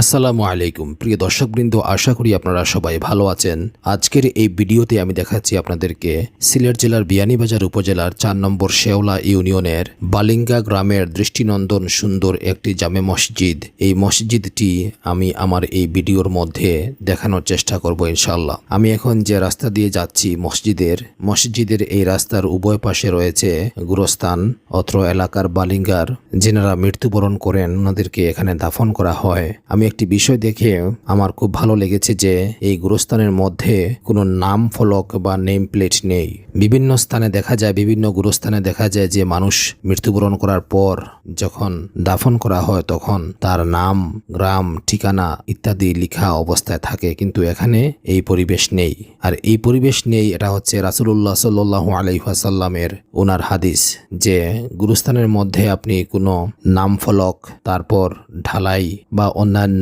আসসালামু আলাইকুম। প্রিয় দর্শকবৃন্দ, আশা করি আপনারা সবাই ভালো আছেন। আজকের এই ভিডিওতে আমি দেখাচ্ছি আপনাদেরকে সিলেট জেলার বিয়ানীবাজার উপজেলার চার নম্বর শেওলা ইউনিয়নের বালিঙ্গা গ্রামের দৃষ্টিনন্দন সুন্দর একটি জামে মসজিদ। এই মসজিদটি আমি আমার এই ভিডিওর মধ্যে দেখানোর চেষ্টা করব ইনশাল্লাহ আমি এখন যে রাস্তা দিয়ে যাচ্ছি মসজিদের মসজিদের এই রাস্তার উভয় পাশে রয়েছে গুরস্থান, অত্র এলাকার বালিঙ্গার। যেনারা মৃত্যুবরণ করেন, ওনাদেরকে এখানে দাফন করা হয়। আমি একটি বিষয় দেখে আমার খুব ভালো লেগেছে যে এই গুরুস্থানের মধ্যে কোনো নাম ফলক বা নেম প্লেট নেই। বিভিন্ন স্থানে দেখা যায়, বিভিন্ন গুরুস্থানে দেখা যায় যে মানুষ মৃত্যুবরণ করার পর যখন দাফন করা হয় তখন তার নাম, গ্রাম, ঠিকানা ইত্যাদি লিখা অবস্থায় থাকে, কিন্তু এখানে এই পরিবেশ নেই। আর এই পরিবেশ নেই, এটা হচ্ছে রাসুলুল্লাহ সাল্লাহ আলাইহাসাল্লামের ওনার হাদিস যে গুরুস্থানের মধ্যে আপনি কোনো নাম ফলক, তারপর ঢালাই বা অন্যান্য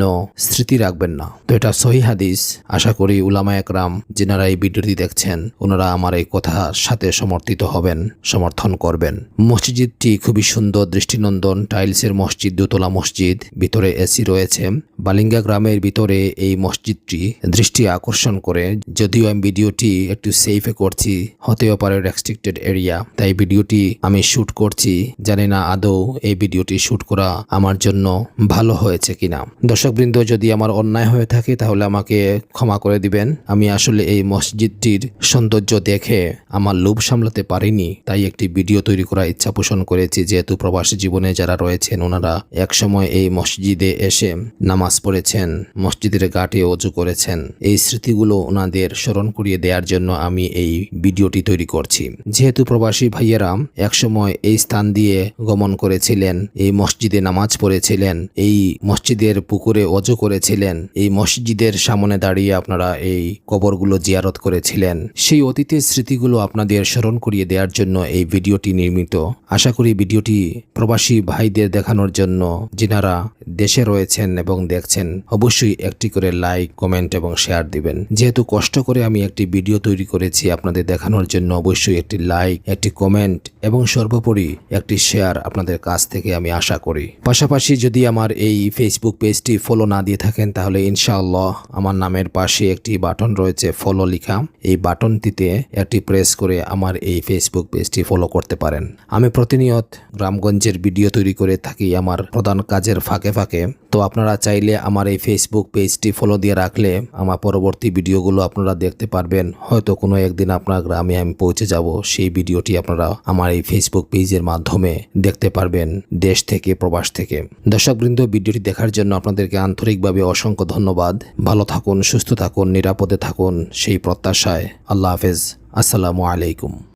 স্মৃতি রাখবেন না। তো এটা সহি হাদিস। আশা করি উলামা একরাম যেনারা এই ভিডিওটি দেখছেন, ওনারা আমার এই কথার সাথে সমর্থিত হবেন, সমর্থন করবেন। মসজিদটি খুবই সুন্দর, দৃষ্টিনন্দন, টাইলসের মসজিদ, দোতলা মসজিদ, ভিতরে এসি রয়েছে। বালিঙ্গা গ্রামের ভিতরে এই মসজিদটি দৃষ্টি আকর্ষণ করে। যদিও আমি ভিডিওটি একটু সেফে করছি, হতেও পারে রেস্ট্রিক্টেড এরিয়া তাই ভিডিওটি আমি শুট করছি। জানি না আদৌ এই ভিডিওটি শুট করা আমার জন্য ভালো হয়েছে কিনা। দর্শকবৃন্দ যদি আমার অন্যায় হয়ে থাকে, তাহলে আমাকে ক্ষমা করে দিবেন। আমি আসলে এই মসজিদটির সৌন্দর্য দেখে আমার লোভ সামলাতে পারিনি। তাই একটি ভিডিও তৈরি করার ইচ্ছা পোষণ করেছি, যেহেতু প্রবাসী জীবনে যারা রয়েছেন, ওনারা একসময় এই মসজিদে এসে নামাজ পড়েছেন, মসজিদের ঘাটে অজু করেছেন। এই স্মৃতিগুলো ওনাদের স্মরণ করিয়ে দেওয়ার জন্য আমি এই ভিডিওটি তৈরি করছি। যেহেতু প্রবাসী ভাইয়েরা একসময় এই স্থান দিয়ে গমন করেছিলেন, এই মসজিদে নামাজ পড়েছিলেন, এই মসজিদের পুকুরে অজু করেছিলেন। এই মসজিদের সামনে দাঁড়িয়ে আপনারা এই কবরগুলো জিয়ারত করেছিলেন। সেই অতীতের স্মৃতিগুলো আপনাদের স্মরণ করিয়ে দেওয়ার জন্য এই ভিডিওটি নির্মিত। আশা করি ভিডিওটি প্রবাসী ভাইদের দেখানোর জন্য, যিনারা দেশে রয়েছেন এবং দেখছেন, অবশ্যই একটি করে লাইক কমেন্ট এবং শেয়ার দিবেন। যেহেতু কষ্ট করে আমি একটি ভিডিও তৈরি করেছি, আপনাদের দেখানোর জন্য অবশ্যই একটি লাইক একটি কমেন্ট এবং সর্বোপরি একটি শেয়ার আপনাদের কাছ থেকে আমি আশা করি। পাশাপাশি যদি আমার এই ফেসবুক পেজটি ফলো না দিয়ে থাকেন, তাহলে ইনশাআল্লাহ আমার নামের পাশে একটি বাটন রয়েছে ফলো লিখা। এই বাটনটিতে একটি প্রেস করে আমার এই ফেসবুক পেজটি ফলো করতে পারেন। আমি প্রতিনিয়ত গ্রামগঞ্জের ভিডিও তৈরি করে থাকি, আমার প্রধান কাজের ফাঁকে ফাঁকে তো আপনারা চাইলে আমার এই ফেসবুক পেজটি ফলো দিয়ে রাখলে আমার পরবর্তী ভিডিওগুলো আপনারা দেখতে পারবেন। হয়তো কোনো একদিন আপনার গ্রামে আমি পৌঁছে যাব, সেই ভিডিওটি আপনারা আমার এই ফেসবুক পেজের মাধ্যমে দেখতে পারবেন, দেশ থেকে, প্রবাস থেকে। দর্শকবৃন্দ, ভিডিওটি দেখার জন্য আপনাদেরকে আন্তরিকভাবে অসংখ্য ধন্যবাদ। ভালো থাকুন, সুস্থ থাকুন, নিরাপদে থাকুন, সেই প্রত্যাশায়। আল্লাহ হাফেজ। আসসালামু আলাইকুম।